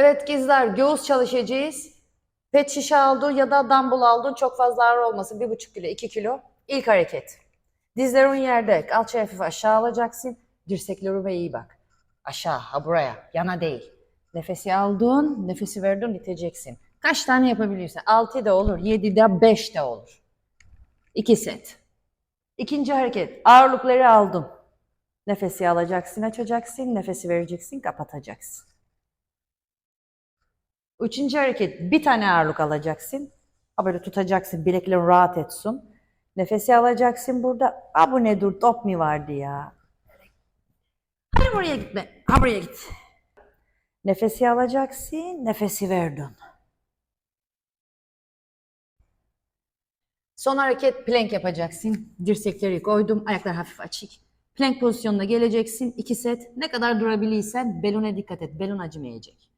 Evet kızlar göğüs çalışacağız. Pet şişe aldın ya da dumbbell aldın çok fazla ağır olmasın. 1,5 kilo 2 kilo. İlk hareket. Dizlerin yerde. Kalçayı hafif aşağı alacaksın. Dirseklerime iyi bak. Aşağı ha buraya yana değil. Nefesi aldın nefesi verdin iteceksin. Kaç tane yapabilirsen. 6 de olur 7 de 5 de olur. 2 set. İkinci hareket. Ağırlıkları aldım. Nefesi alacaksın, açacaksın, nefesi vereceksin, kapatacaksın. Üçüncü hareket. Bir tane ağırlık alacaksın. Ha böyle tutacaksın, bileklerin rahat etsin. Nefesi alacaksın burada. Ha bu ne dur, top mu vardı ya? Hadi buraya gitme, ha buraya git. Nefesi alacaksın, nefesi verdin. Son hareket plank yapacaksın. Dirsekleri koydum, ayaklar hafif açık. Plank pozisyonuna geleceksin. iki set. Ne kadar durabilirsen beluna dikkat et. Belun acımayacak.